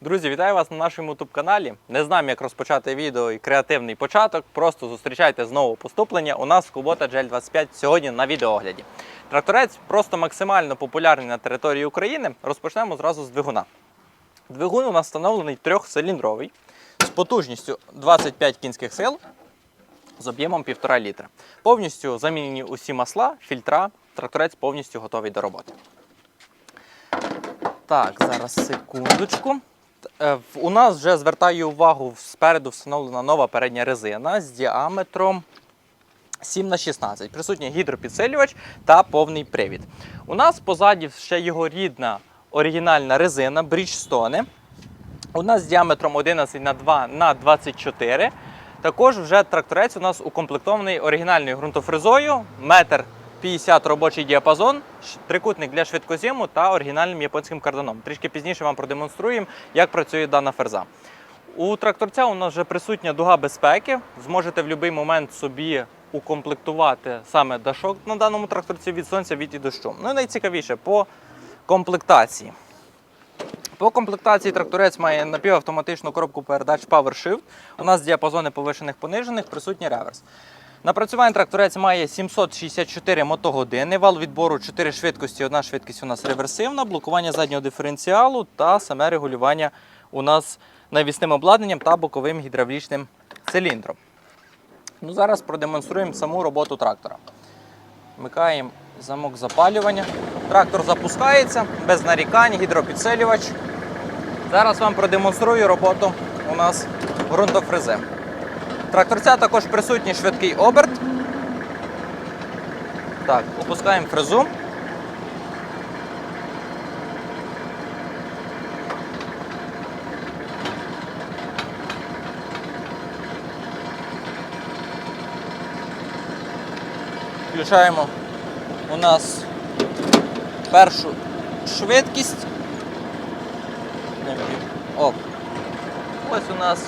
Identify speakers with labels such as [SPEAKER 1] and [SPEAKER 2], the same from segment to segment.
[SPEAKER 1] Друзі, вітаю вас на нашому youtube каналі. Не знаю, як розпочати відео і креативний початок. Просто зустрічайте знову поступлення. У нас Kubota GL25 сьогодні на відеоогляді. Тракторець просто максимально популярний на території України. Розпочнемо зразу з двигуна. Двигун у нас встановлений трьохциліндровий з потужністю 25 кінських сил з об'ємом 1,5 літра. Повністю замінені усі масла, фільтра. Тракторець повністю готовий до роботи. Так, зараз секундочку. Е, У нас вже звертаю увагу, спереду встановлена нова передня резина з діаметром 7 на 16. Присутній гідропідсилювач та повний привід. У нас позаді ще його рідна оригінальна резина Bridgestone. У нас з діаметром 11 на 2 на 24. Також вже тракторець у нас укомплектований оригінальною ґрунтофрезою, метр 50 робочий діапазон, трикутник для швидкозіму та оригінальним японським карданом. Трішки пізніше вам продемонструємо, як працює дана фреза. У тракторця у нас вже присутня дуга безпеки. Зможете в будь-який момент собі укомплектувати саме дашок на даному тракторці від сонця, від і дощу. Ну і найцікавіше по комплектації. По комплектації тракторець має напівавтоматичну коробку передач PowerShift. У нас діапазони повишених понижених, присутній реверс. Напрацювання тракторець має 764 мотогодини, вал відбору 4 швидкості, одна швидкість у нас реверсивна, блокування заднього диференціалу та саме регулювання у нас навісним обладнанням та боковим гідравлічним циліндром. Ну, зараз продемонструємо саму роботу трактора. Вмикаємо замок запалювання. Трактор запускається без нарікань, гідропідсилювач. Зараз вам продемонструю роботу у нас ґрунтофрези. Тракторця також присутній швидкий оберт. Так, опускаємо фрезу. Включаємо у нас першу швидкість. О. Ось у нас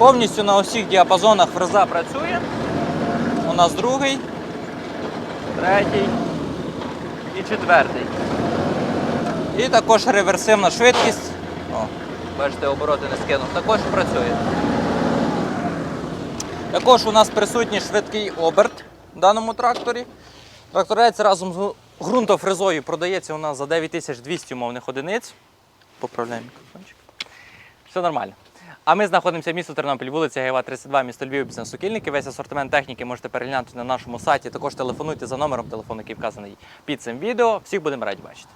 [SPEAKER 1] повністю на усіх діапазонах фреза працює. У нас другий, третій і четвертий. І також реверсивна швидкість. О, бачите, обороти не скинув. Також працює. Також у нас присутній швидкий оберт в даному тракторі. Тракторець разом з ґрунтофрезою продається у нас за 9200 умовних одиниць. Поправляємо мікрофончик. Все нормально. А ми знаходимося в місто Тернопіль, вулиця Гайва, 32, місто Львів, бізнес Сокільники. Весь асортимент техніки можете переглянути на нашому сайті. Також телефонуйте за номером телефону, який вказаний під цим відео. Всіх будемо раді бачити.